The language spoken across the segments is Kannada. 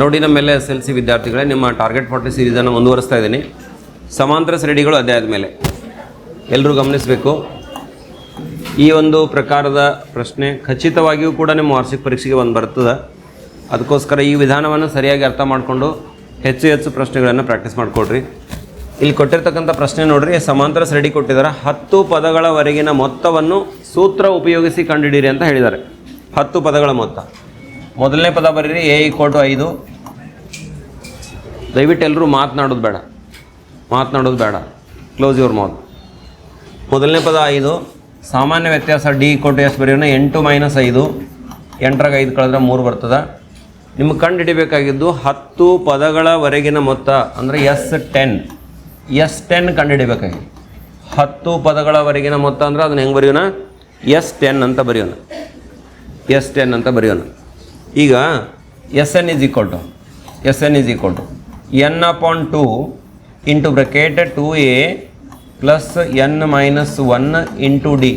ನೋಡಿ ನಮ್ಮೆಲ್ಲ ಎಸ್ ಎಲ್ ಸಿ ವಿದ್ಯಾರ್ಥಿಗಳೇ ನಿಮ್ಮ ಟಾರ್ಗೆಟ್ ಫಾರ್ಟಿ ಸೀರೀಸನ್ನು ಮುಂದುವರಿಸ್ತಾ ಇದ್ದೀನಿ. ಸಮಾಂತರ ಶ್ರೇಣಿಗಳು ಅದೇ ಮೇಲೆ. ಎಲ್ಲರೂ ಗಮನಿಸಬೇಕು. ಈ ಒಂದು ಪ್ರಕಾರದ ಪ್ರಶ್ನೆ ಖಚಿತವಾಗಿಯೂ ಕೂಡ ನಿಮ್ಮ ವಾರ್ಷಿಕ ಪರೀಕ್ಷೆಗೆ ಒಂದು ಬರ್ತದೆ. ಅದಕ್ಕೋಸ್ಕರ ಈ ವಿಧಾನವನ್ನು ಸರಿಯಾಗಿ ಅರ್ಥ ಮಾಡಿಕೊಂಡು ಹೆಚ್ಚು ಹೆಚ್ಚು ಪ್ರಶ್ನೆಗಳನ್ನು ಪ್ರಾಕ್ಟೀಸ್ ಮಾಡಿಕೊಡ್ರಿ. ಇಲ್ಲಿ ಕೊಟ್ಟಿರ್ತಕ್ಕಂಥ ಪ್ರಶ್ನೆ ನೋಡಿರಿ ಸಮಾಂತರ ಸರಡಿ ಕೊಟ್ಟಿದ್ದಾರೆ. ಹತ್ತು ಪದಗಳವರೆಗಿನ ಮೊತ್ತವನ್ನು ಸೂತ್ರ ಉಪಯೋಗಿಸಿ ಕಂಡುಹಿಡಿಯಿರಿ ಅಂತ ಹೇಳಿದ್ದಾರೆ. ಹತ್ತು ಪದಗಳ ಮೊತ್ತ. ಮೊದಲನೇ ಪದ ಬರೀರಿ, ಎ ಟು ಐದು. ದಯವಿಟ್ಟು ಎಲ್ಲರೂ ಮಾತನಾಡೋದು ಬೇಡ. ಮಾತನಾಡೋದು ಬೇಡ. ಕ್ಲೋಸ್ ಯುವರ್ ಮೌತ್ ಮೊದಲನೇ ಪದ ಐದು. ಸಾಮಾನ್ಯ ವ್ಯತ್ಯಾಸ ಡಿ ಟು ಎಸ್ ಬರೆಯೋಣ ಎಂಟು ಮೈನಸ್ ಐದು. ಎಂಟರಾಗ ಐದು ಕಳೆದ್ರೆ ಮೂರು ಬರ್ತದೆ. ನಿಮ್ಗೆ ಕಂಡು ಹಿಡಿಬೇಕಾಗಿದ್ದು ಹತ್ತು ಪದಗಳವರೆಗಿನ ಮೊತ್ತ, ಅಂದರೆ ಎಸ್ ಟೆನ್. ಎಸ್ ಟೆನ್ ಕಂಡು ಹಿಡಿಬೇಕಾಗಿದೆ ಹತ್ತು ಪದಗಳವರೆಗಿನ ಮೊತ್ತ ಅಂದ್ರೆ ಅದನ್ನ ಹೆಂಗೆ ಬರೆಯೋಣ? ಎಸ್ ಟೆನ್ ಅಂತ ಬರೆಯೋಣ. ಎಸ್ ಟೆನ್ ಅಂತ ಬರೆಯೋಣ. ಈಗ S N is equal to S N is equal to N upon two into bracket two A plus N minus one into D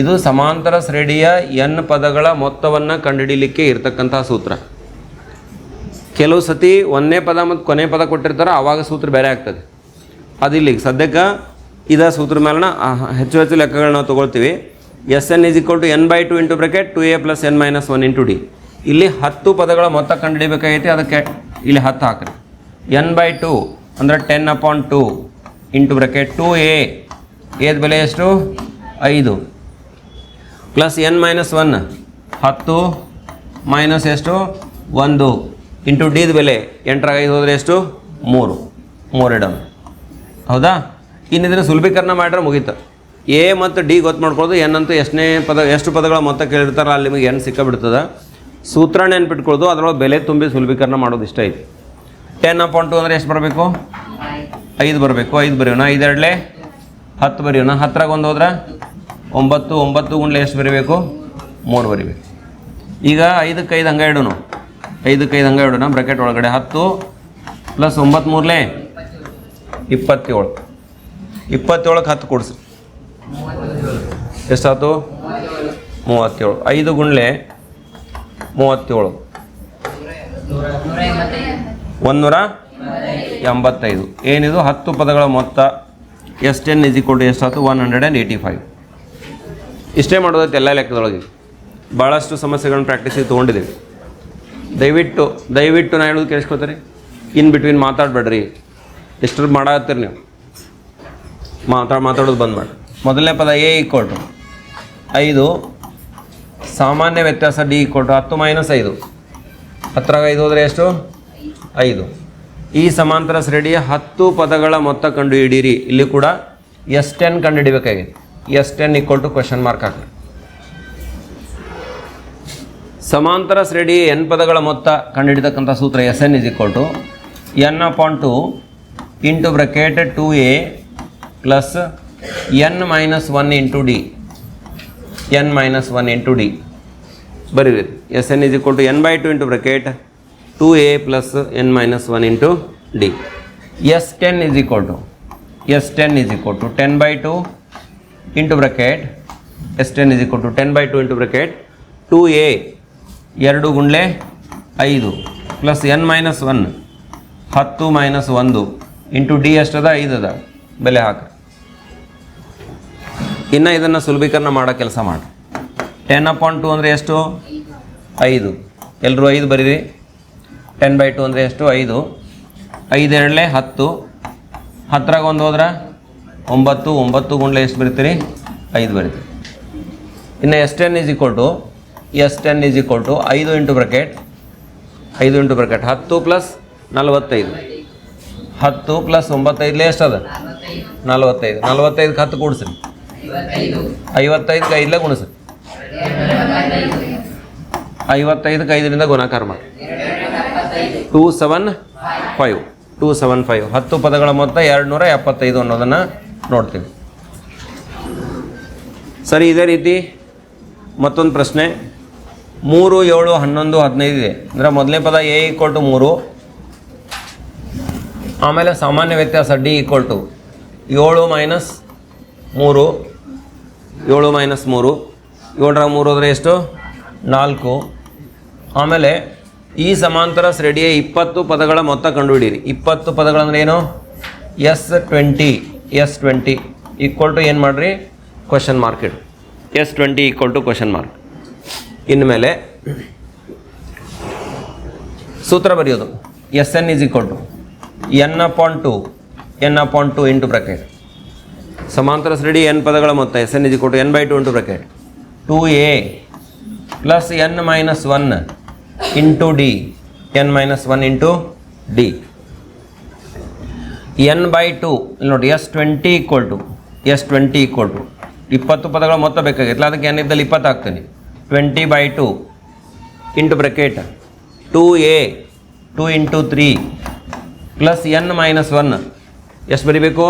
ಇದು ಸಮಾಂತರ ಶ್ರೇಣಿಯ ಎನ್ ಪದಗಳ ಮೊತ್ತವನ್ನು ಕಂಡುಹಿಡಿಯಲಿಕ್ಕೆ ಇರತಕ್ಕಂಥ ಸೂತ್ರ. ಕೆಲವು ಸತಿ ಒಂದನೇ ಪದ ಮತ್ತು ಕೊನೆ ಪದ ಕೊಟ್ಟಿರ್ತಾರೆ ಆವಾಗ ಸೂತ್ರ ಬೇರೆ ಆಗ್ತದೆ. ಅದಿಲ್ಲಿ ಸದ್ಯಕ್ಕೆ ಇದ ಸೂತ್ರ ಮೇಲನ ಹೆಚ್ಚು ಹೆಚ್ಚು ಲೆಕ್ಕಗಳನ್ನ ನಾವು ತೊಗೊಳ್ತೀವಿ. S N is equal to N by two into bracket two A plus N minus one into D ಇಲ್ಲಿ ಹತ್ತು ಪದಗಳ ಮೊತ್ತ ಕಂಡುಹಿಡಿಬೇಕಾಗೈತಿ, ಅದಕ್ಕೆ ಇಲ್ಲಿ ಹತ್ತು ಹಾಕ್ರಿ. ಎನ್ ಬೈ ಟು ಅಂದರೆ ten upon two into bracket two A ಏದು ಬೆಲೆ ಎಷ್ಟು? ಐದು. ಪ್ಲಸ್ ಎನ್ ಮೈನಸ್ ಒನ್ ಹತ್ತು ಮೈನಸ್ ಎಷ್ಟು? ಒಂದು. ಇಂಟು ಡಿದು ಬೆಲೆ ಎಂಟರಾಗ ಐದು ಹೋದರೆ ಎಷ್ಟು? ಮೂರು. ಮೂರೆಡಮ್ ಹೌದಾ? ಇನ್ನಿದ್ರೆ ಸುಲಭೀಕರಣ ಮಾಡಿದ್ರೆ ಮುಗೀತು. ಎ ಮತ್ತು ಡಿ ಗೊತ್ತು ಮಾಡ್ಕೊಳ್ಳೋದು ಎನ್ ಅಂತೂ ಎಷ್ಟನೇ ಪದ, ಎಷ್ಟು ಪದಗಳ ಮೊತ್ತ ಕೇಳಿರ್ತಾರೋ ಅಲ್ಲಿ ನಿಮಗೆ ಎನ್ ಸಿಕ್ಕಾಬಿಡ್ತದೆ. ಸೂತ್ರ ನೆನ್ಪಿಟ್ಕೊಳ್ಳೋದು, ಅದರೊಳಗೆ ಬೆಲೆ ತುಂಬಿ ಸುಲಭೀಕರಣ ಮಾಡೋದು ಇಷ್ಟ ಐತಿ ಟೆನ್ ಅಪಾಯಿಂಟ್ ಟು ಅಂದರೆ ಎಷ್ಟು ಬರಬೇಕು? ಐದು ಬರಬೇಕು. ಐದು ಬರೆಯೋಣ. ಐದೆರಡಲೆ? ಹತ್ತು ಬರೆಯೋಣ. ಹತ್ತರಾಗ ಒಂದು ಹೋದ್ರೆ? ಒಂಬತ್ತು ಒಂಬತ್ತು ಗುಂಡ್ಲೆ ಎಷ್ಟು ಬರೀಬೇಕು? ಮೂರು ಬರಿಬೇಕು. ಈಗ ಐದಕ್ಕೆ ಐದು ಹಂಗೆ ಇಡೋಣ ಐದಕ್ಕೆ ಐದು ಹಂಗೆ ಇಡೋಣ. ಬ್ರಕೆಟ್ ಒಳಗಡೆ ಹತ್ತು ಪ್ಲಸ್ ಒಂಬತ್ತು ಮೂರಲೆ? ಇಪ್ಪತ್ತೇಳು. ಇಪ್ಪತ್ತೇಳಕ್ಕೆ ಹತ್ತು ಕೊಡಿಸಿ. ಎಷ್ಟಾಯ್ತು ಮೂವತ್ತೇಳು. ಐದು ಗುಂಡ್ಲೆ ಮೂವತ್ತೇಳು. ಒಂದೂರ ಎಂಬತ್ತೈದು. ಏನಿದು? ಹತ್ತು ಪದಗಳ ಮೊತ್ತ. S ten is equal to ಎಷ್ಟಾಯ್ತು one hundred and eighty five ಇಷ್ಟೇ ಮಾಡೋದೈತೆ ಎಲ್ಲ ಲೆಕ್ಕದೊಳಗೆ. ಭಾಳಷ್ಟು ಸಮಸ್ಯೆಗಳನ್ನ ಪ್ರಾಕ್ಟೀಸಿಗೆ ತೊಗೊಂಡಿದ್ದೀವಿ. ದಯವಿಟ್ಟು ದಯವಿಟ್ಟು ನಾ ಹೇಳೋದು ಕೇಳಿಸ್ಕೊತಾರೆ ಇನ್ ಬಿಟ್ವೀನ್ ಮಾತಾಡಬೇಡ್ರಿ. ಡಿಸ್ಟರ್ಬ್ ಮಾಡತ್ತೀರಿ ನೀವು. ಮಾತಾಡ ಮಾತಾಡೋದು ಬಂದ್ ಮಾಡಿ ಮೊದಲನೇ ಪದ ಎ ಈಕ್ವಲ್ ಟು ಐದು ಸಾಮಾನ್ಯ ವ್ಯತ್ಯಾಸ ಡಿ ಈಕ್ವಲ್ ಟು ಹತ್ತು ಮೈನಸ್ ಐದು. ಹತ್ತರಾಗ ಐದು ಹೋದರೆ ಎಷ್ಟು? ಐದು. ಈ ಸಮಾಂತರ ಶ್ರೇಣಿಯ ಹತ್ತು ಪದಗಳ ಮೊತ್ತ ಕಂಡು ಹಿಡೀರಿ ಇಲ್ಲಿ ಕೂಡ ಎಸ್ ಟೆನ್ ಕಂಡು ಹಿಡಿಬೇಕಾಗಿದೆ S ten equal to question mark ಹಾಕಿ ಸಮಾಂತರ ಶ್ರೇಣಿ ಎನ್ ಪದಗಳ ಮೊತ್ತ ಕಂಡುಹಿಡಿತಕ್ಕಂಥ ಸೂತ್ರ S N is equal to N upon two into bracket two A plus N minus one into D N minus one into D ಬರೀರಿ. S N is equal to N by two into bracket two A plus N minus one into D S ten is equal to S ten is equal to ten by two into bracket S ten is equal to ten by two into bracket two A ಎರಡು ಗುಂಡ್ಲೆ ಐದು ಪ್ಲಸ್ ಎನ್ ಮೈನಸ್ ಒನ್ ಹತ್ತು ಮೈನಸ್ ಒಂದು ಇಂಟು ಡಿ ಎಷ್ಟದ? ಐದು ಅದ ಬೆಲೆ ಹಾಕಿ ಇನ್ನು ಇದನ್ನು ಸುಲಭೀಕರಣ ಮಾಡೋ ಕೆಲಸ ಮಾಡಿ. ಟೆನ್ ಅಪಾನ್ ಟು ಅಂದರೆ ಎಷ್ಟು? ಐದು. ಎಲ್ಲರೂ ಐದು ಬರೀರಿ. ಟೆನ್ ಬೈ ಟು ಅಂದರೆ ಎಷ್ಟು? ಐದು. ಐದು ಎರಡಲೆ ಹತ್ತು. ಹತ್ತರಾಗ ಒಂದು ಹೋದ್ರೆ? ಒಂಬತ್ತು. ಒಂಬತ್ತು ಗುಂಡ್ಲೆ ಎಷ್ಟು ಬರಿತೀರಿ? ಐದು ಬರಿತೀರಿ. ಇನ್ನು S ten is equal to S ten is equal to ಐದು ಇಂಟು ಬ್ರಕೆಟ್ ಐದು ಇಂಟು ಬ್ರಕೆಟ್ ಹತ್ತು ಪ್ಲಸ್ ನಲವತ್ತೈದು. ಹತ್ತು ಪ್ಲಸ್ ಒಂಬತ್ತೈದಲೇ ಎಷ್ಟದ ನಲವತ್ತೈದು. ನಲವತ್ತೈದಕ್ಕೆ ಹತ್ತು ಕೂಡಿಸ್ರಿ. ಐವತ್ತೈದಕ್ಕೆ ಐದಲೇ ಗುಣಸ ಐವತ್ತೈದಕ್ಕೆ ಐದರಿಂದ ಗುಣಾಕಾರ ಮಾಡಿ. Two seven five. Two seven five. ಹತ್ತು ಪದಗಳ ಮೊತ್ತ ಎರಡು ನೂರ ಎಪ್ಪತ್ತೈದು ಅನ್ನೋದನ್ನು ನೋಡ್ತೀವಿ. ಸರಿ, ಇದೇ ರೀತಿ ಮತ್ತೊಂದು ಪ್ರಶ್ನೆ. ಮೂರು, ಏಳು, ಹನ್ನೊಂದು, ಹದಿನೈದು ಇದೆ. ಅಂದರೆ ಮೊದಲನೇ ಪದ ಎ ಈಕ್ವಲ್ ಟು ಮೂರು. ಆಮೇಲೆ ಸಾಮಾನ್ಯ ವ್ಯತ್ಯಾಸ ಡಿ ಈಕ್ವಲ್ ಟು ಏಳು ಮೈನಸ್ ಮೂರು. ಏಳು ಮೈನಸ್ ಮೂರು. ಏಳರ ಮೂರು ಹೋದರೆ ಎಷ್ಟು? ನಾಲ್ಕು. ಆಮೇಲೆ ಈ ಸಮಾಂತರ ಶ್ರೇಣಿಯ ಇಪ್ಪತ್ತು ಪದಗಳ ಮೊತ್ತ ಕಂಡುಹಿಡಿಯಿರಿ. ಇಪ್ಪತ್ತು ಪದಗಳಂದ್ರೆ ಏನು? S twenty. S twenty equal to ಏನು ಮಾಡಿರಿ? ಕ್ವಶನ್ ಮಾರ್ಕ್ ಇಡು. S twenty equal to question mark ಇನ್ಮೇಲೆ ಸೂತ್ರ ಬರೆಯೋದು. S n is equal to n upon two n upon two into bracket ಸಮಾಂತರ ಶ್ರೇಣಿ ಎನ್ ಪದಗಳ ಮೊತ್ತ, ಎಸ್ ಎನ್ ಕೊಟ್ಟು n by two into bracket two a plus n minus one into d n minus one into d n by two ಇಲ್ಲಿ ನೋಡಿ S twenty equal to S twenty equal to ಇಪ್ಪತ್ತು ಪದಗಳ ಮೊತ್ತ ಬೇಕಾಗಿತ್ತು ಅದಕ್ಕೆ ಎನ್ ಇದ್ದಲ್ಲಿ ಇಪ್ಪತ್ತು ಹಾಕ್ತೀನಿ. Twenty by two into bracket two a two into three plus n minus one ಎಷ್ಟು ಬರಿಬೇಕು?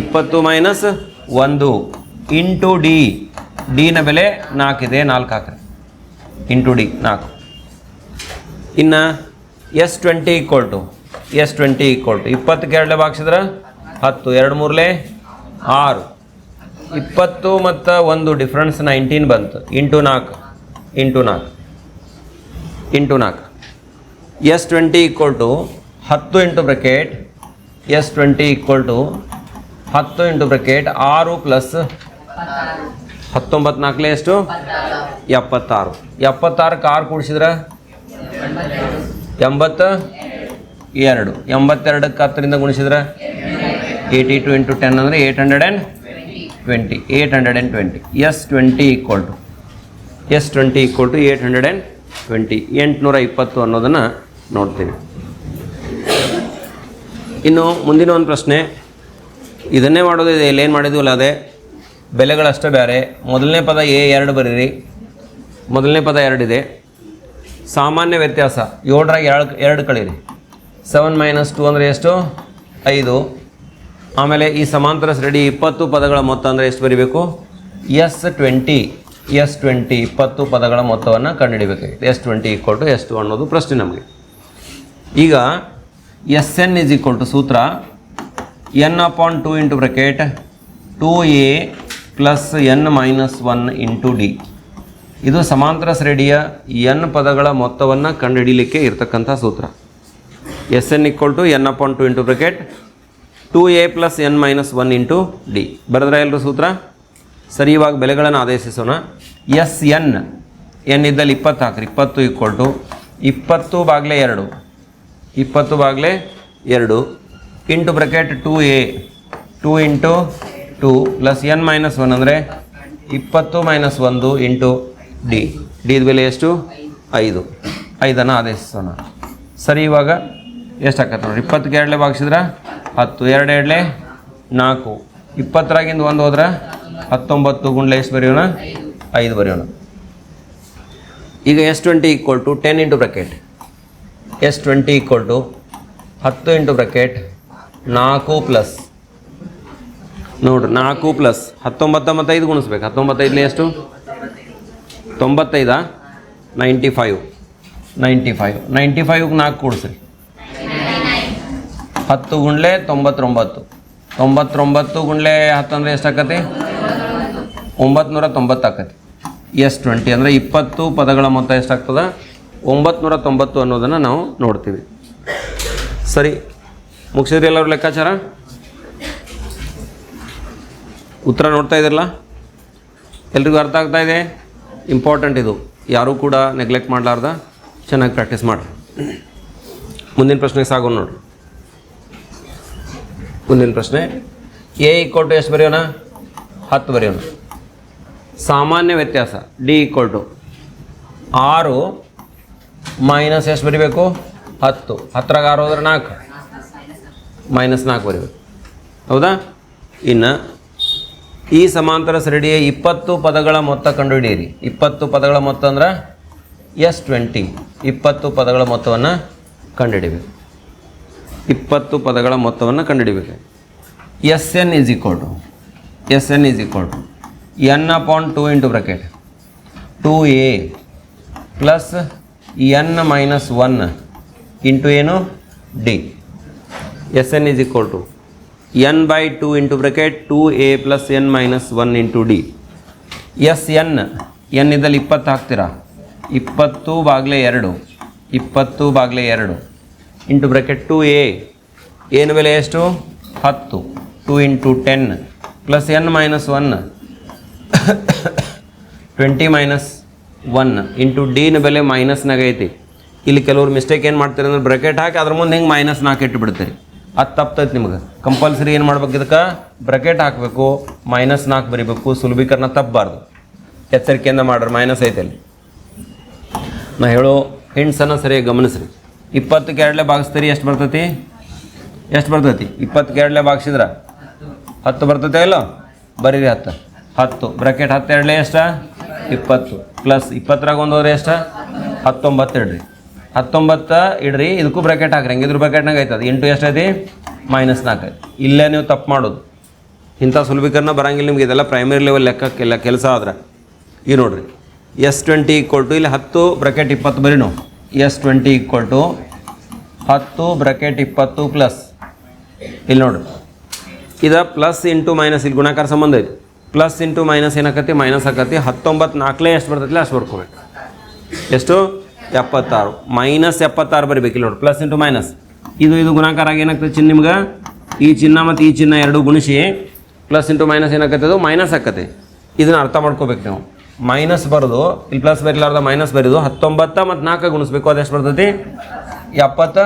ಇಪ್ಪತ್ತು ಮೈನಸ್ ಒಂದು ಇಂಟು ಡಿ ಡಿನ ಬೆಲೆ ನಾಲ್ಕಿದೆ ನಾಲ್ಕು ಹಾಕ್ರಿ. ಇಂಟು ಡಿ ನಾಲ್ಕು. ಇನ್ನು S twenty equal to S twenty equal to ಇಪ್ಪತ್ತಕ್ಕೆ ಎರಡಲೇ ಭಾಗಿಸಿದ್ರೆ? ಹತ್ತು. ಎರಡು ಮೂರಲೇ ಆರು. ಇಪ್ಪತ್ತು ಮತ್ತು ಒಂದು ಡಿಫ್ರೆನ್ಸ್ ನೈನ್ಟೀನ್ ಬಂತು. ಇಂಟು ನಾಲ್ಕು. ಇಂಟು ನಾಲ್ಕು. ಇಂಟು ನಾಲ್ಕು. ಎಸ್ ಟ್ವೆಂಟಿ ಈಕ್ವಲ್ ಟು ಹತ್ತು into bracket S twenty equal to ಹತ್ತು ಇಂಟು ಬ್ರಕೆಟ್, ಆರು ಪ್ಲಸ್ ಹತ್ತೊಂಬತ್ತು ನಾಲ್ಕಲೇ ಎಷ್ಟು? ಎಪ್ಪತ್ತಾರು. ಎಪ್ಪತ್ತಾರಕ್ಕೆ ಆರು ಕೂಡಿಸಿದ್ರೆ? ಎಂಬತ್ತು ಎರಡು. ಎಂಬತ್ತೆರಡಕ್ಕೆ ಹತ್ತರಿಂದ ಗುಣಿಸಿದ್ರೆ? ಏಯ್ಟಿ ಟು ಇಂಟು ಟೆನ್ ಅಂದರೆ eight hundred and twenty. Eight hundred and twenty. S twenty equal to. S twenty equal to eight hundred and twenty. ಎಂಟುನೂರ ಇಪ್ಪತ್ತು ಅನ್ನೋದನ್ನು ನೋಡ್ತೀವಿ. ಇನ್ನು ಮುಂದಿನ ಒಂದು ಪ್ರಶ್ನೆ. ಇದನ್ನೇ ಮಾಡೋದು, ಇದೆ ಇಲ್ಲೇನು ಮಾಡಿದ್ವಲ್ಲ ಅದೇ? ಬೆಲೆಗಳಷ್ಟೇ ಬೇರೆ ಮೊದಲನೇ ಪದ ಎ ಎರಡು ಬರೀರಿ. ಮೊದಲನೇ ಪದ ಎರಡಿದೆ ಸಾಮಾನ್ಯ ವ್ಯತ್ಯಾಸ, ಏಳರಾಗ ಎರಡು ಎರಡು ಕಳೀರಿ. ಸೆವೆನ್ ಮೈನಸ್ ಟು ಅಂದರೆ ಎಷ್ಟು? ಐದು. ಆಮೇಲೆ ಈ ಸಮಾಂತರ ಶ್ರೇಣಿ ಇಪ್ಪತ್ತು ಪದಗಳ ಮೊತ್ತ ಅಂದರೆ ಎಷ್ಟು ಬರೀಬೇಕು? S twenty. ಎಸ್ ಟ್ವೆಂಟಿ ಇಪ್ಪತ್ತು ಪದಗಳ ಮೊತ್ತವನ್ನು ಕಂಡುಹಿಡಿಬೇಕಾಗಿದೆ S twenty equal to S two ಅನ್ನೋದು ಪ್ರಶ್ನೆ ನಮಗೆ. ಈಗ S n is equal to ಸೂತ್ರ n upon two into bracket two a plus n minus one into d ಇದು ಸಮಾಂತರ ಶ್ರೇಣಿಯ ಎನ್ ಪದಗಳ ಮೊತ್ತವನ್ನು ಕಂಡುಹಿಡಿಯಲಿಕ್ಕೆ ಇರತಕ್ಕಂಥ ಸೂತ್ರ. S n equal to n upon two into bracket two a plus n minus one into d ಬರೆದ್ರೆ ಎಲ್ಲರೂ ಸೂತ್ರ? ಸರಿ ಬೆಲೆಗಳನ್ನು ಆದೇಶಿಸೋಣ. ಎಸ್ ಎನ್ ಎನ್ ಇದ್ದಲ್ಲಿ ಇಪ್ಪತ್ತು ಹಾಕ್ರಿ. ಇಪ್ಪತ್ತು ಇಕ್ವಲ್ ಟು ಇಪ್ಪತ್ತು ಬಾಗ್ಲೆ ಎರಡು. ಇಪ್ಪತ್ತು ಬಾಗ್ಲೆ ಎರಡು. Into bracket two a, two into two plus n minus one ಅಂದರೆ ಇಪ್ಪತ್ತು ಮೈನಸ್ ಒಂದು ಇಂಟು ಡಿ. ಡಿದ ಬೆಲೆ ಎಷ್ಟು? ಐದು. ಐದನ್ನು ಆದೇಶಿಸೋಣ. ಸರಿ, ಇವಾಗ ಎಷ್ಟು ನೋಡಿ ಇಪ್ಪತ್ತಕ್ಕೆ ಎರಡಲೇ ಭಾಗಿಸಿದ್ರೆ ಹತ್ತು. ಎರಡು ಎರಡಲೆ ನಾಲ್ಕು. ಇಪ್ಪತ್ತರಾಗಿಂದ ಒಂದು ಹೋದ್ರೆ ಹತ್ತೊಂಬತ್ತು ಗುಂಡ್ಲೆ ಎಷ್ಟು ಬರೆಯೋಣ? ಐದು ಬರೆಯೋಣ. ಈಗ S twenty equal to ten into bracket. S twenty equal to ಹತ್ತು ಇಂಟು ಬ್ರಕೆಟ್ ನಾಲ್ಕು ಪ್ಲಸ್. ನೋಡ್ರಿ ನಾಲ್ಕು ಪ್ಲಸ್. ಹತ್ತೊಂಬತ್ತೊಂಬತ್ತೈದು ಗುಣಿಸ್ಬೇಕು. ಹತ್ತೊಂಬತ್ತೈದನೇ ಎಷ್ಟು? ತೊಂಬತ್ತೈದಾ? Ninety five. Ninety five. Ninety ಫೈವ್ಗೆ ನಾಲ್ಕು ಕೂಡಿಸ್ರಿ. ಹತ್ತು ಗುಂಡ್ಲೆ ತೊಂಬತ್ತೊಂಬತ್ತು. ತೊಂಬತ್ತೊಂಬತ್ತು ಗುಂಡ್ಲೆ ಹತ್ತು ಅಂದರೆ ಎಷ್ಟು ಆಕತಿ ಒಂಬತ್ತು ತೊಂಬತ್ತು ಆಕತಿ. ಎಸ್ ಟ್ವೆಂಟಿ ಅಂದರೆ ಇಪ್ಪತ್ತು ಪದಗಳ ಮೊತ್ತ ಎಷ್ಟಾಗ್ತದೆ? ಒಂಬತ್ತು ನೂರ ತೊಂಬತ್ತು ಅನ್ನೋದನ್ನು ನಾವು ನೋಡ್ತೀವಿ. ಸರಿ ಮುಗಿಸಿದ್ರಿ ಎಲ್ಲರೂ ಲೆಕ್ಕಾಚಾರ? ಉತ್ತರ ನೋಡ್ತಾ ಇದ್ರಲ್ಲ ಎಲ್ರಿಗೂ ಅರ್ಥ ಆಗ್ತಾ ಇದೆ? ಇಂಪಾರ್ಟೆಂಟ್ ಇದು. ಯಾರೂ ಕೂಡ ನೆಗ್ಲೆಕ್ಟ್ ಮಾಡಲಾರ್ದ? ಚೆನ್ನಾಗಿ ಪ್ರಾಕ್ಟೀಸ್ ಮಾಡಿ. ಮುಂದಿನ ಪ್ರಶ್ನೆಗೆ ಸಾಗೋಣ ನೋಡಿ. ಮುಂದಿನ ಪ್ರಶ್ನೆ ಎ ಈಕ್ವಲ್ ಟು ಎಷ್ಟು ಬರೆಯೋಣ? ಹತ್ತು ಬರೆಯೋಣ. ಸಾಮಾನ್ಯ ವ್ಯತ್ಯಾಸ ಡಿ ಈಕ್ವಲ್ ಟು ಆರು ಮೈನಸ್ ಎಷ್ಟು ಬರಿಬೇಕು? ಹತ್ತು. ಹತ್ತರಾಗ ಆರು ಹೋದ್ರೆ ನಾಲ್ಕು. ಮೈನಸ್ ನಾಲ್ಕು ಬರಿಬೇಕು. ಹೌದಾ? ಇನ್ನು ಈ ಸಮಾಂತರ ಸರಡಿಯ ಇಪ್ಪತ್ತು ಪದಗಳ ಮೊತ್ತ ಕಂಡುಹಿಡಿಯಿರಿ. ಇಪ್ಪತ್ತು ಪದಗಳ ಮೊತ್ತ ಅಂದ್ರೆ ಎಸ್ ಟ್ವೆಂಟಿ ಇಪ್ಪತ್ತು ಪದಗಳ ಮೊತ್ತವನ್ನು ಕಂಡುಹಿಡಿಬೇಕು. ಇಪ್ಪತ್ತು ಪದಗಳ ಮೊತ್ತವನ್ನು ಕಂಡುಹಿಡಿಬೇಕು. S n is equal to S n is equal to n upon two into bracket two a plus n minus one into ಏನು? D S n is equal to n by two into bracket two a plus n minus one into d S n n ಇದ್ದಲ್ಲಿ ಇಪ್ಪತ್ತು ಹಾಕ್ತೀರಾ? ಇಪ್ಪತ್ತು ಬಾಗ್ಲೆ ಎರಡು. ಇಪ್ಪತ್ತು ಬಾಗಿಲೆ ಎರಡು. ಇಂಟು ಬ್ರಕೆಟ್ ಟು ಎ ಏನು ಬೆಲೆ ಎಷ್ಟು? ಹತ್ತು. Two into ten plus n minus one twenty minus one into ಡಿನ ಬೆಲೆ ಮೈನಸ್ನಾಗೈತಿ ಇಲ್ಲಿ ಕೆಲವ್ರು ಮಿಸ್ಟೇಕ್ ಏನು ಮಾಡ್ತಾರೆ ಅಂದ್ರೆ ಬ್ರಕೆಟ್ ಹಾಕಿ ಅದ್ರ ಮುಂದೆ ಹಿಂಗೆ ಮೈನಸ್ ನಾಲ್ಕು ಇಟ್ಟು ಬಿಡ್ತೀರಿ ಅದು ತಪ್ತೈತೆ ನಿಮಗೆ. ಕಂಪಲ್ಸರಿ ಏನು ಮಾಡ್ಬೇಕು ಇದಕ್ಕೆ? ಬ್ರಕೆಟ್ ಹಾಕಬೇಕು ಮೈನಸ್ ನಾಲ್ಕು ಬರಿಬೇಕು, ಸುಲಭೀಕರಣ ತಪ್ಪಬಾರ್ದು ಎಚ್ಚರಿಕೆಯಿಂದ ಮಾಡ್ರಿ ಮೈನಸ್ ಐತೆ ಅಲ್ಲಿ. ನಾ ಹೇಳೋ ಹಿಂಡ್ಸನ್ನು ಸರಿಯಾಗಿ ಗಮನಿಸ್ರಿ. ಇಪ್ಪತ್ತಕ್ಕೆ ಎರಡಲೇ ಭಾಗಿಸ್ತೀರಿ ಎಷ್ಟು ಬರ್ತೈತಿ? ಎಷ್ಟು ಬರ್ತೈತಿ? ಇಪ್ಪತ್ತಕ್ಕೆ ಎರಡಲೇ ಭಾಗಿಸಿದ್ರ? ಹತ್ತು ಬರ್ತೈತೆ ಇಲ್ಲ ಬರೀರಿ ಹತ್ತು. ಹತ್ತು. ಬ್ರಾಕೆಟ್ ಹತ್ತು ಎರಡಲೇ ಎಷ್ಟ? ಇಪ್ಪತ್ತು. ಪ್ಲಸ್ ಇಪ್ಪತ್ತರಾಗ ಒಂದು ಹೋದ್ರೆ ಎಷ್ಟ? ಹತ್ತೊಂಬತ್ತು ಇಡ್ರಿ ಹತ್ತೊಂಬತ್ತು, ಇಡ್ರಿ, ಇದಕ್ಕೂ ಬ್ರಾಕೆಟ್ ಹಾಕ್ರಿ, ಹೆಂಗಿದ್ರು ಬ್ರಾಕೆಟ್ನಾಗ ಐತದ ಇಂಟು ಎಷ್ಟೈತಿ ಮೈನಸ್ ನಾಲ್ಕು ಇಲ್ಲೇ ನೀವು ತಪ್ಪು ಮಾಡೋದು. ಇಂಥ ಸುಲಭೀಕರಣ ಬರಂಗಿಲ್ಲ ನಿಮ್ಗೆ, ಇದೆಲ್ಲ ಪ್ರೈಮರಿ ಲೆವೆಲ್ ಲೆಕ್ಕಕ್ಕೆಲ್ಲ ಕೆಲಸ ಆದ್ರೆ. ಈ ನೋಡ್ರಿ. ಎಸ್ ಟ್ವೆಂಟಿ ಈಕ್ವಲ್ ಟು ಇಲ್ಲಿ ಹತ್ತು ಬ್ರಕೆಟ್ ಇಪ್ಪತ್ತು ಬರೀ ನೋವು. ಎಸ್ ಟ್ವೆಂಟಿ ಈಕ್ವಲ್ ಟು ಹತ್ತು ಬ್ರಕೆಟ್ ಇಪ್ಪತ್ತು ಪ್ಲಸ್ ಇಲ್ಲಿ ನೋಡ್ರಿ. ಇದು ಪ್ಲಸ್ ಇಂಟು ಮೈನಸ್ ಇಲ್ಲಿ ಗುಣಾಕಾರ ಸಂಬಂಧ ಐತಿ. ಪ್ಲಸ್ ಇಂಟು ಮೈನಸ್ ಏನಾಕತಿ? ಮೈನಸ್ ಆಕತಿ. ಹತ್ತೊಂಬತ್ತು ನಾಲ್ಕಲೇ ಎಷ್ಟು ಬರ್ತೈತಿಲ್ಲ ಅಷ್ಟು ಬರ್ಕೋಬೇಕು. ಎಷ್ಟು? ಎಪ್ಪತ್ತಾರು. ಮೈನಸ್ ಎಪ್ಪತ್ತಾರು ಬರೀಬೇಕಿಲ್ಲ ನೋಡಿ. ಪ್ಲಸ್ ಇಂಟು ಮೈನಸ್ ಇದು ಇದು ಗುಣಾಕಾರ ಆಗಿ ಏನಾಗ್ತದೆ ಚಿನ್ನ ನಿಮ್ಗೆ? ಈ ಚಿನ್ನ ಮತ್ತು ಈ ಚಿನ್ನ ಎರಡು ಗುಣಿಸಿ ಪ್ಲಸ್ ಇಂಟು ಮೈನಸ್ ಏನಾಕತ್ತೆ ಅದು? ಮೈನಸ್ ಆಕತೆ ಇದನ್ನು ಅರ್ಥ ಮಾಡ್ಕೋಬೇಕು ನೀವು. ಮೈನಸ್ ಬರೋದು, ಇಲ್ಲಿ ಪ್ಲಸ್ ಬರಿಲಾರ್ದ ಮೈನಸ್ ಬರೋದು, ಹತ್ತೊಂಬತ್ತ ಮತ್ತು ನಾಲ್ಕು ಗುಣಿಸ್ಬೇಕು, ಅದು ಎಷ್ಟು ಬರ್ತೈತಿ ಎಪ್ಪತ್ತ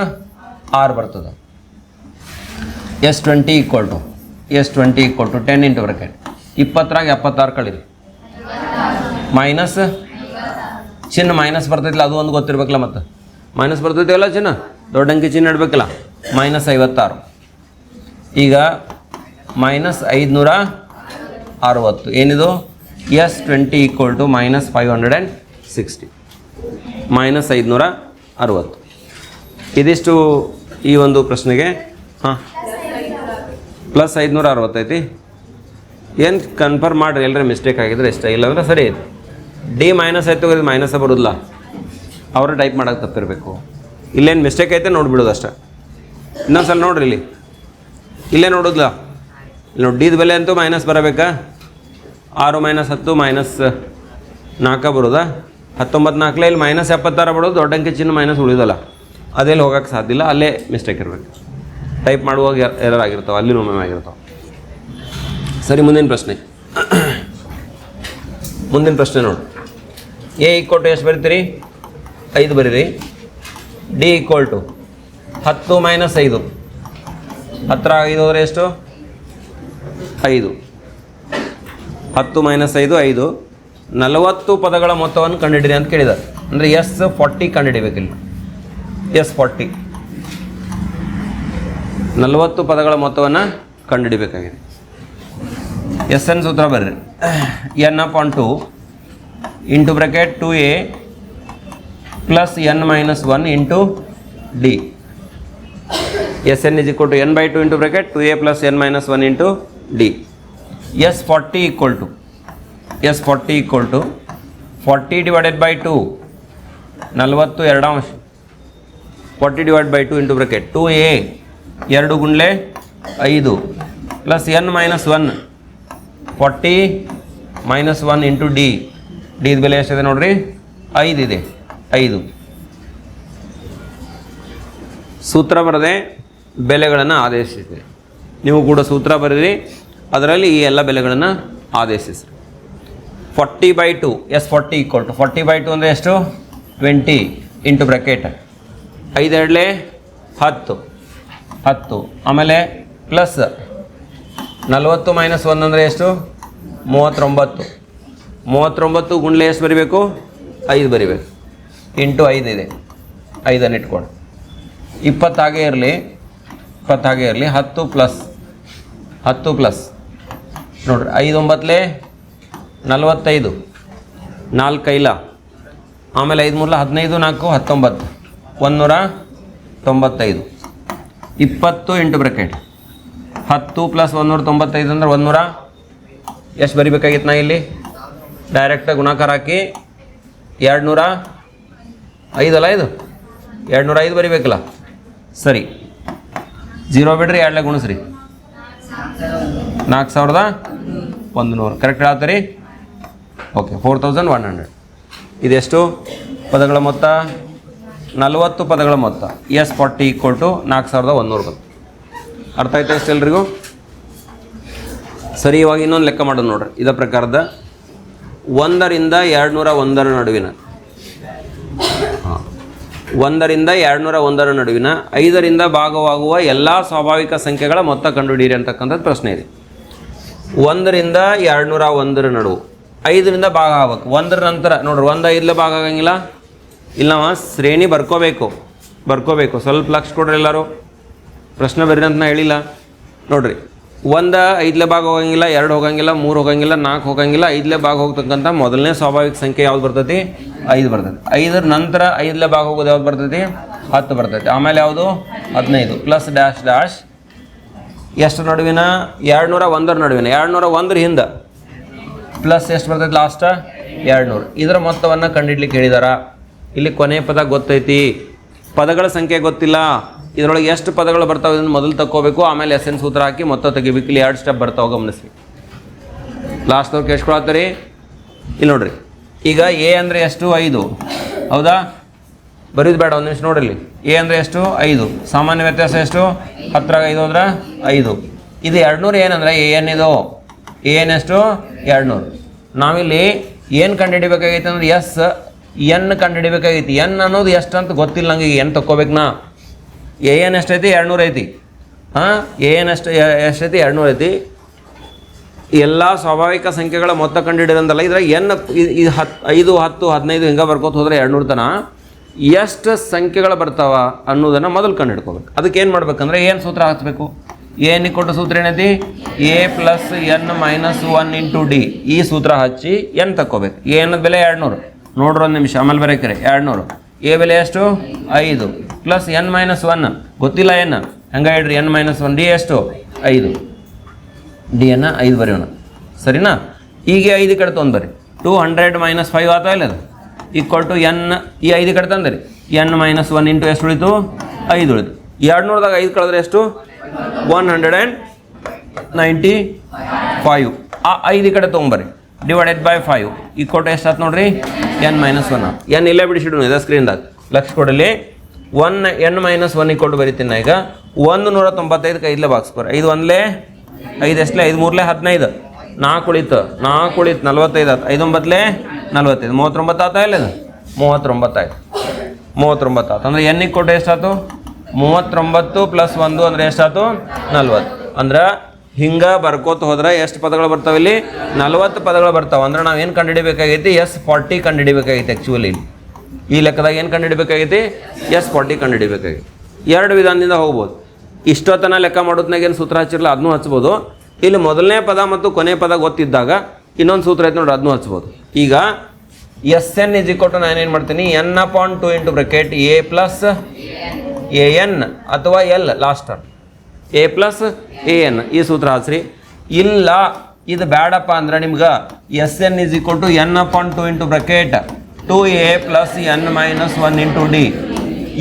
ಆರು ಬರ್ತದೆ. S twenty equal to S twenty equal to ten into bracket ಇಪ್ಪತ್ತರಾಗ ಎಪ್ಪತ್ತಾರು ಕಳೀರಿ. ಮೈನಸ್ ಚಿನ್ನ ಮೈನಸ್ ಬರ್ತೈತಿಲ್ಲ, ಅದು ಒಂದು ಗೊತ್ತಿರ್ಬೇಕಲ್ಲ ಮತ್ತು? ಮೈನಸ್ ಬರ್ತೈತಿವಲ್ಲ ಚಿನ್ನ? ದೊಡ್ಡ ಅಂಕಿ ಚಿನ್ನ ಇಡಬೇಕಲ್ಲ? ಮೈನಸ್ ಐವತ್ತಾರು. ಈಗ ಮೈನಸ್ ಐದುನೂರ ಅರವತ್ತು. ಏನಿದು? S twenty equal to minus five hundred and sixty minus ಐದುನೂರ ಅರವತ್ತು. ಇದಿಷ್ಟು ಈ ಒಂದು ಪ್ರಶ್ನೆಗೆ, ಹಾಂ? ಪ್ಲಸ್ ಐದುನೂರ ಅರವತ್ತೈತಿ. ಏನು ಕನ್ಫರ್ಮ್ ಮಾಡಿರಿ ಎಲ್ಲರ ಮಿಸ್ಟೇಕ್ ಆಗಿದ್ರೆ ಇಷ್ಟ ಇಲ್ಲಾಂದ್ರೆ ಸರಿ ಐತಿ ಡಿ ಮೈನಸ್ ಆಯ್ತು, ಇದು ಮೈನಸ್ ಬರೋದಿಲ್ಲ. ಅವರು ಟೈಪ್ ಮಾಡೋಕೆ ತಪ್ಪಿರಬೇಕು. ಇಲ್ಲೇನು ಮಿಸ್ಟೇಕ್ ಐತೆ ನೋಡಿಬಿಡೋದು ಅಷ್ಟೇ. ಇನ್ನೊಂದ್ಸಲ ನೋಡ್ರಿ ಇಲ್ಲಿ. ಇಲ್ಲೇ ನೋಡೋದಿಲ್ಲ ಇಲ್ಲಿ ನೋಡಿ ಡಿದ ಬೆಲೆ ಅಂತೂ ಮೈನಸ್ ಬರಬೇಕಾ? ಆರು ಮೈನಸ್ ಹತ್ತು ಮೈನಸ್ ನಾಲ್ಕ ಬರೋದಾ? ಹತ್ತೊಂಬತ್ತು ನಾಲ್ಕಲೇ ಇಲ್ಲಿ ಮೈನಸ್ ಎಪ್ಪತ್ತಾರು ಬರೋದು, ದೊಡ್ಡ ಅಂಕಿ ಚಿನ್ನ ಮೈನಸ್ ಉಳಿಯೋದಲ್ಲ ಅದೆಲ್ಲಿ ಹೋಗೋಕ್ಕೆ ಸಾಧ್ಯ ಇಲ್ಲ, ಅಲ್ಲೇ ಮಿಸ್ಟೇಕ್ ಇರಬೇಕು. ಟೈಪ್ ಮಾಡುವಾಗ ಎರರ್ ಆಗಿರ್ತಾವೆ ಅಲ್ಲಿ ಒಮ್ಮೆ ಆಗಿರ್ತಾವೆ. ಸರಿ, ಮುಂದಿನ ಪ್ರಶ್ನೆ. ಮುಂದಿನ ಪ್ರಶ್ನೆ ನೋಡಿ. ಎ ಈಕ್ವಲ್ ಟು ಎಷ್ಟು ಬರಿತೀರಿ? ಐದು ಬರೀರಿ. ಡಿ ಈಕ್ವಲ್ ಟು ಹತ್ತು ಮೈನಸ್ ಐದು. ಹತ್ತಿರ ಐದು ಹೋದರೆ ಎಷ್ಟು? ಐದು. ಹತ್ತು ಮೈನಸ್ ಐದು ಐದು. ನಲವತ್ತು ಪದಗಳ ಮೊತ್ತವನ್ನು ಕಂಡುಹಿಡಿರಿ ಅಂತ ಕೇಳಿದ. ಅಂದರೆ ಎಸ್ ಫಾರ್ಟಿ ಕಂಡುಹಿಡಿಬೇಕಿಲ್ಲ ಎಸ್ ಫಾರ್ಟಿ ನಲವತ್ತು ಪದಗಳ ಮೊತ್ತವನ್ನು ಕಂಡುಹಿಡಿಬೇಕಾಗಿದೆ ಎಸ್ ಎನ್ ಸೂತ್ರ ಬರ್ರಿ. N upon two into bracket two a plus n minus one into d S n is equal to n by two into bracket two a plus n minus one into d S forty equal to S forty equal to forty divided by two ನಲವತ್ತು ಎರಡಾಂಶ forty divide by two into bracket two a ಎರಡು ಗುಂಡ್ಲೆ ಐದು plus n minus one forty minus one into d ಡಿದ ಬೆಲೆ ಎಷ್ಟಿದೆ ನೋಡ್ರಿ? ಐದಿದೆ ಐದು. ಸೂತ್ರ ಬರದೆ ಬೆಲೆಗಳನ್ನು ಆದೇಶಿಸಿದೆ. ನೀವು ಕೂಡ ಸೂತ್ರ ಬರೆದಿರಿ. ಅದರಲ್ಲಿ ಈ ಎಲ್ಲ ಬೆಲೆಗಳನ್ನು ಆದೇಶಿಸಿ forty by two, S forty equal to. Forty by two ಅಂದರೆ ಎಷ್ಟು? Twenty into bracket. ಐದೆರಡಲೆ ಹತ್ತು. ಹತ್ತು. ಆಮೇಲೆ ಪ್ಲಸ್ ನಲವತ್ತು ಮೈನಸ್ ಅಂದರೆ ಎಷ್ಟು? ಮೂವತ್ತೊಂಬತ್ತು. ಮೂವತ್ತೊಂಬತ್ತು ಗುಂಡ್ಲೆ ಎಷ್ಟು ಬರಿಬೇಕು? ಐದು ಬರಿಬೇಕು. ಇಂಟು ಐದು ಇದೆ. ಐದನ್ನು ಇಟ್ಕೊಂಡು. ಇಪ್ಪತ್ತಾಗೇ ಇರಲಿ. ಇಪ್ಪತ್ತಾಗೇ ಇರಲಿ. ಹತ್ತು ಪ್ಲಸ್. ಹತ್ತು ಪ್ಲಸ್. ನೋಡ್ರಿ ಐದು ಒಂಬತ್ತಲೇ ನಲವತ್ತೈದು ನಾಲ್ಕೈಲ ಆಮೇಲೆ ಐದು ಮೂರಲ ಹದಿನೈದು, ನಾಲ್ಕು, ಹತ್ತೊಂಬತ್ತು. ಒಂದುನೂರ ತೊಂಬತ್ತೈದು. ಇಪ್ಪತ್ತು ಎಂಟು ಬ್ರಕೆಟ್. ಹತ್ತು ಪ್ಲಸ್ ಒಂದುನೂರ ತೊಂಬತ್ತೈದು ಅಂದ್ರೆ ಒಂದೂರ ಎಷ್ಟು ಬರಿಬೇಕಾಗಿತ್ತು ನಾ ಇಲ್ಲಿ? ಡೈರೆಕ್ಟಾಗಿ ಗುಣಾಕಾರ ಹಾಕಿ ಎರಡು ನೂರ ಐದಲ್ಲ ಇದು? ಎರಡು ನೂರ ಐದು ಬರಿಬೇಕಲ್ಲ. ಸರಿ. ಜೀರೋ ಬಿಡ್ರಿ ಎರಡನೇ ಗುಣಿಸ್ರಿ. ನಾಲ್ಕು ಸಾವಿರದ ಒಂದು ನೂರು ಕರೆಕ್ಟ್ ಹೇಳ್ತೀರಿ? Okay four thousand one hundred ಇದೆಷ್ಟು? ಪದಗಳ ಮೊತ್ತ? ನಲವತ್ತು ಪದಗಳ ಮೊತ್ತ. ಎಸ್ ಫಾರ್ಟಿ ಈಕ್ವಲ್ ಟು ನಾಲ್ಕು ಸಾವಿರದ ಒಂದೂರು ಬಂತು ಅರ್ಥ ಆಯ್ತು ಎಷ್ಟು ಎಲ್ರಿಗೂ ಸರಿ ಇವಾಗ ಇನ್ನೊಂದು ಲೆಕ್ಕ ಮಾಡೋದು ನೋಡ್ರಿ. ಇದ ಪ್ರಕಾರದ ಒಂದರಿಂದ ಎರಡು ನೂರ ಒಂದರ ನಡುವಿನ. ಒಂದರಿಂದ ಎರಡು ನೂರ ಒಂದರ ನಡುವಿನ, ಐದರಿಂದ ಭಾಗವಾಗುವ ಎಲ್ಲ ಸ್ವಾಭಾವಿಕ ಸಂಖ್ಯೆಗಳ ಮೊತ್ತ ಕಂಡುಹಿಡಿಯಿರಿ ಅಂತಕ್ಕಂಥದ್ದು ಪ್ರಶ್ನೆ ಇದೆ. ಒಂದರಿಂದ ಎರಡು ನೂರ ಒಂದರ ನಡುವು, ಐದರಿಂದ ಭಾಗ ಆಗ್ಬೇಕು. ಒಂದರ ನಂತರ, ನೋಡ್ರಿ, ಒಂದು ಐದಲ ಭಾಗ ಆಗಂಗಿಲ್ಲ? ಇಲ್ಲವ ಶ್ರೇಣಿ ಬರ್ಕೋಬೇಕು. ಬರ್ಕೋಬೇಕು. ಸ್ವಲ್ಪ ಲಕ್ಷ ಕೊಡ್ರಿ ಎಲ್ಲರೂ. ಪ್ರಶ್ನೆ ಬರ್ರಿ ಅಂತ ನಾ ಹೇಳಿಲ್ಲ. ನೋಡ್ರಿ ಒಂದು ಐದಲೇ ಭಾಗ ಹೋಗಂಗಿಲ್ಲ, ಎರಡು ಹೋಗಂಗಿಲ್ಲ, ಮೂರು ಹೋಗಂಗಿಲ್ಲ, ನಾಲ್ಕು ಹೋಗಂಗಿಲ್ಲ, ಐದಲೇ ಭಾಗ ಹೋಗ್ತಕ್ಕಂಥ ಮೊದಲನೇ ಸ್ವಾಭಾವಿಕ ಸಂಖ್ಯೆ ಯಾವ್ದು ಬರ್ತೈತಿ? ಐದು ಬರ್ತೈತಿ. ಐದರ ನಂತರ ಐದಲೇ ಭಾಗ ಹೋಗೋದು ಯಾವ್ದು ಬರ್ತೈತಿ? ಹತ್ತು ಬರ್ತೈತಿ. ಆಮೇಲೆ ಯಾವುದು? ಹದಿನೈದು. Plus dash dash. ಎಷ್ಟು ನಡುವಿನ? ಎರಡುನೂರ ಒಂದರ ನಡುವಿನ. ಎರಡುನೂರ ಒಂದರ ಹಿಂದೆ. ಪ್ಲಸ್ ಎಷ್ಟು ಬರ್ತೈತಿ ಲಾಸ್ಟ್? ಎರಡುನೂರು. ಇದರ ಮೊತ್ತವನ್ನು ಕಂಡಿಡ್ಲಿಕ್ಕೆ ಹೇಳಿದಾರ. ಇಲ್ಲಿ ಕೊನೆ ಪದ ಗೊತ್ತೈತಿ. ಪದಗಳ ಸಂಖ್ಯೆ ಗೊತ್ತಿಲ್ಲ. ಇದರೊಳಗೆ ಎಷ್ಟು ಪದಗಳು ಬರ್ತಾವೆ ಇದನ್ನು ಮೊದಲು ತಕ್ಕೋಬೇಕು, ಆಮೇಲೆ ಎಸ್ ಎನ್ ಸೂತ್ರ ಹಾಕಿ ಮೊತ್ತ ತೆಗಿಬೇಕು ಇಲ್ಲಿ ಎರಡು ಸ್ಟೆಪ್ ಬರ್ತಾವೆ ಗಮನಿಸಿ ಲಾಸ್ಟ್ನವ್ರು ಕೇಳ್ಕೊಳತ್ತೀರಿ ಇಲ್ಲಿ ನೋಡ್ರಿ. ಈಗ ಎ ಅಂದರೆ ಎಷ್ಟು? ಐದು. ಹೌದಾ? ಬರೀದು ಬೇಡ, ಒಂದು ನಿಮಿಷ ನೋಡಿರಲಿ. ಎ ಅಂದರೆ ಎಷ್ಟು? ಐದು. ಸಾಮಾನ್ಯ ವ್ಯತ್ಯಾಸ ಎಷ್ಟು? ಹತ್ತರಾಗ ಐದು ಅಂದ್ರೆ ಐದು. ಇದು ಎರಡುನೂರು ಏನಂದ್ರೆ ಎ ಎನ್ ಎಷ್ಟು? ಎರಡುನೂರು. ನಾವಿಲ್ಲಿ ಏನು ಕಂಡುಹಿಡಿಬೇಕಾಗೈತೆ ಅಂದ್ರೆ ಎಸ್ ಎನ್ ಕಂಡುಹಿಡಿಬೇಕಾಗೈತಿ. ಎನ್ ಅನ್ನೋದು ಎಷ್ಟು ಅಂತ ಗೊತ್ತಿಲ್ಲ ನಂಗೆ ಈಗ ಎನ್ ತಕ್ಕೋಬೇಕು ನಾ ಎ ಎನ್ ಎಷ್ಟೈತಿ? ಎರಡುನೂರು ಐತಿ. ಹಾಂ? ಎ ಎನ್ ಎಷ್ಟು ಎಷ್ಟೈತಿ? ಎರಡುನೂರು ಐತಿ. ಎಲ್ಲ ಸ್ವಾಭಾವಿಕ ಸಂಖ್ಯೆಗಳ ಮೊತ್ತ ಕಂಡುಹಿಡಿದಂತಲ್ಲ ಇದ್ರಾಗ ಎನ್ ಇದು ಹತ್ತು ಐದು, ಹತ್ತು, ಹದಿನೈದು ಹಿಂಗೆ ಬರ್ಕೋತ ಹೋದ್ರೆ ಎರಡುನೂರು ತನ? ಎಷ್ಟು ಸಂಖ್ಯೆಗಳು ಬರ್ತಾವ ಅನ್ನೋದನ್ನು ಮೊದಲು ಕಂಡು ಹಿಡ್ಕೋಬೇಕು ಅದಕ್ಕೆ ಏನು ಮಾಡ್ಬೇಕಂದ್ರೆ, ಏನು ಸೂತ್ರ ಹಾಕ್ಬೇಕು ಏನು ಕೊಟ್ಟ ಸೂತ್ರ ಏನೈತಿ? A plus n minus one into d ಈ ಸೂತ್ರ ಹಚ್ಚಿ ಎನ್ ತಕ್ಕೋಬೇಕು. ಏನದ ಬೆಲೆ ಎರಡುನೂರು. ನೋಡ್ರಿ ಒಂದು ನಿಮಿಷ, ಆಮೇಲೆ ಬರೀಕ್ರಿ ಎರಡುನೂರು. ಎ ಬೆಲೆ ಎಷ್ಟು? ಐದು. ಪ್ಲಸ್ ಎನ್ ಮೈನಸ್ ಒನ್ ಗೊತ್ತಿಲ್ಲ ಏನು ಹಂಗೆ ಹೇಳ್ರಿ ಎನ್ ಮೈನಸ್ ಒನ್ ಡಿ ಎಷ್ಟು? ಐದು. ಡಿ ಅನ್ನ ಐದು ಬರೆಯೋಣ. ಸರಿನಾ? ಈಗ ಐದು ಕಡೆ ತೊಂದರೆ ಟೂ ಹಂಡ್ರೆಡ್ ಮೈನಸ್ ಫೈವ್ ಆತ ಇಲ್ಲ ಅದು? ಈಕ್ವಲ್ ಟು ಎನ್ ಈ ಐದು ಕಡೆ ತಂದ್ರಿ. ಎನ್ ಮೈನಸ್ ಒನ್ ಇಂಟು ಎಷ್ಟು ಉಳಿತು? ಐದು ಉಳಿತು. ಎರಡು ನೂರದಾಗ ಐದು ಕಳೆದ್ರೆ ಎಷ್ಟು? One hundred and ninety five ಆ ಐದು ಕಡೆ ತೊಗೊಂಬರ್ರಿ ಡಿವೈಡೆಡ್ ಬೈ ಫೈವ್ ಈ ಕೋಟ ಎಷ್ಟು ಆಯ್ತು ನೋಡ್ರಿ? ಎನ್ ಮೈನಸ್ ಒನ್ ಎನ್ ಇಲ್ಲೇ ಬಿಡಿಸಿಡು ಇದೆ ಸ್ಕ್ರೀನ್ದಾಗ ಲಕ್ಷ ಕೊಡಲಿ. One n minus one equal to ಬರಿತೀನಿ ನಾ ಈಗ. ಒಂದು ನೂರ ತೊಂಬತ್ತೈದಕ್ಕೆ ಐದಲೇ ಬಾಕ್ಸ್ ಬರ ಐದು ಒಂದಲೇ? ಐದು ಎಷ್ಟಲೇ? ಐದು ಮೂರಲೇ? ಹದಿನೈದು. ನಾಲ್ಕು ಉಳಿತು. ನಾಲ್ಕು ಉಳಿತು, ನಲ್ವತ್ತೈದು ಆಯ್ತು ಐದು ಒಂಬತ್ತಲೇ ನಲ್ವತ್ತೈದು. ಮೂವತ್ತೊಂಬತ್ತು ಆತ ಇಲ್ಲ ಇದು? ಮೂವತ್ತೊಂಬತ್ತು ಆಯ್ತು. ಅಂದ್ರೆ ಎನ್ ಕೊಟ್ಟು ಎಷ್ಟಾಯ್ತು ಮೂವತ್ತೊಂಬತ್ತು ಪ್ಲಸ್ ಒಂದು ಅಂದ್ರೆ ಎಷ್ಟಾಯ್ತು ನಲ್ವತ್ತು. ಅಂದ್ರೆ ಹಿಂಗೆ ಬರ್ಕೋತ ಹೋದ್ರೆ ಎಷ್ಟು ಪದಗಳು ಬರ್ತಾವೆ ಇಲ್ಲಿ? ನಲವತ್ತು ಪದಗಳು ಬರ್ತಾವೆ. ಅಂದ್ರೆ ನಾವು ಏನು ಕಂಡುಹಿಡಿಬೇಕಾಗೈತಿ? ಎಸ್ ಫಾರ್ಟಿ ಕಂಡುಹಿಡಿಬೇಕಾಗೈತಿ ಆ್ಯಕ್ಚುಲಿ ಈ ಲೆಕ್ಕದಾಗ ಏನು ಕಂಡುಹಿಡಿಬೇಕಾಗೈತಿ? S forty ಕಂಡುಹಿಡಿಬೇಕಾಗೈತಿ. ಎರಡು ವಿಧಾನದಿಂದ ಹೋಗ್ಬೋದು. ಇಷ್ಟೊತ್ತನ ಲೆಕ್ಕ ಮಾಡೋದ್ನಾಗ ಏನು ಸೂತ್ರ ಹಚ್ಚಿರಲ್ಲ ಅದನ್ನೂ ಹಚ್ಬೋದು. ಇಲ್ಲಿ ಮೊದಲನೇ ಪದ ಮತ್ತು ಕೊನೆ ಪದ ಗೊತ್ತಿದ್ದಾಗ ಇನ್ನೊಂದು ಸೂತ್ರ ಐತೆ ನೋಡಿ ಅದನ್ನೂ ಹಚ್ಬೋದು. ಈಗ S n is equal to ನಾನು ಏನು ಮಾಡ್ತೀನಿ? N upon two into bracket a plus a n ಅಥವಾ l last term a plus a n ಈ ಸೂತ್ರ ಹಾಸ್ರಿ ಇಲ್ಲ, ಇದು ಬೇಡಪ್ಪ ಅಂದ್ರೆ ನಿಮ್ಗೆ S n is equal to n upon two into bracket two a plus n minus one into d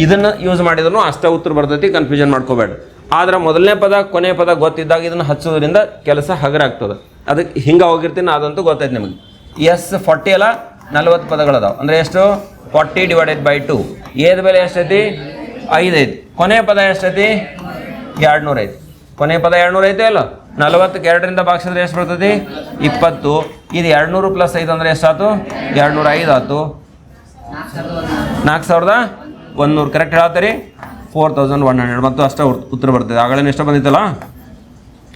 ಇದನ್ನು ಯೂಸ್ ಮಾಡಿದ್ರು ಅಷ್ಟೇ ಉತ್ತರ ಬರ್ತೈತಿ ಕನ್ಫ್ಯೂಷನ್ ಮಾಡ್ಕೋಬೇಡ. ಆದ್ರೆ ಮೊದಲನೇ ಪದ, ಕೊನೆ ಪದ ಗೊತ್ತಿದ್ದಾಗ ಇದನ್ನು ಹಚ್ಚೋದ್ರಿಂದ ಕೆಲಸ ಹಗರಾಗ್ತದೆ ಅದಕ್ಕೆ ಹಿಂಗೆ ಹೋಗಿರ್ತೀನಿ, ಅದಂತೂ ಗೊತ್ತೈತೆ ನಿಮಗೆ. ಎಸ್ ಫಾರ್ಟಿ ಅಲ್ಲ, ನಲ್ವತ್ತು ಪದಗಳದಾವೆ ಅಂದರೆ ಎಷ್ಟು? ಫಾರ್ಟಿ ಡಿವೈಡೆಡ್ ಬೈ ಟು ಏದ ಬೆಲೆ ಎಷ್ಟೈತಿ? ಐದು ಕೊನೆ ಪದ ಎಷ್ಟೈತಿ? ಎರಡು ನೂರು ಐತಿ ಕೊನೆ ಪದ ಎರಡು ನೂರು ಐತೆ ಅಲ್ಲ? ನಲವತ್ತಕ್ಕೆ ಎರಡರಿಂದ ಭಾಗಿಸಿದ್ರೆ ಎಷ್ಟು ಬರ್ತದೆ? ಇಪ್ಪತ್ತು. ಇದು ಎರಡು ನೂರು ಪ್ಲಸ್ ಐದು ಅಂದರೆ ಎಷ್ಟಾಯ್ತು? ಎರಡು ನೂರ ಐದು ಆಯ್ತು. ನಾಲ್ಕು ಸಾವಿರದ ಒಂದೂರು ಕರೆಕ್ಟ್ ಹೇಳತ್ತೀರಿ? ಫೋರ್ ತೌಸಂಡ್ ಒನ್ ಹಂಡ್ರೆಡ್ ಮತ್ತು ಅಷ್ಟೇ ಉತ್- ಉತ್ತರ ಬರ್ತದೆ. ಆಗಲೇ ಎಷ್ಟು ಬಂದಿತ್ತಲ್ಲ?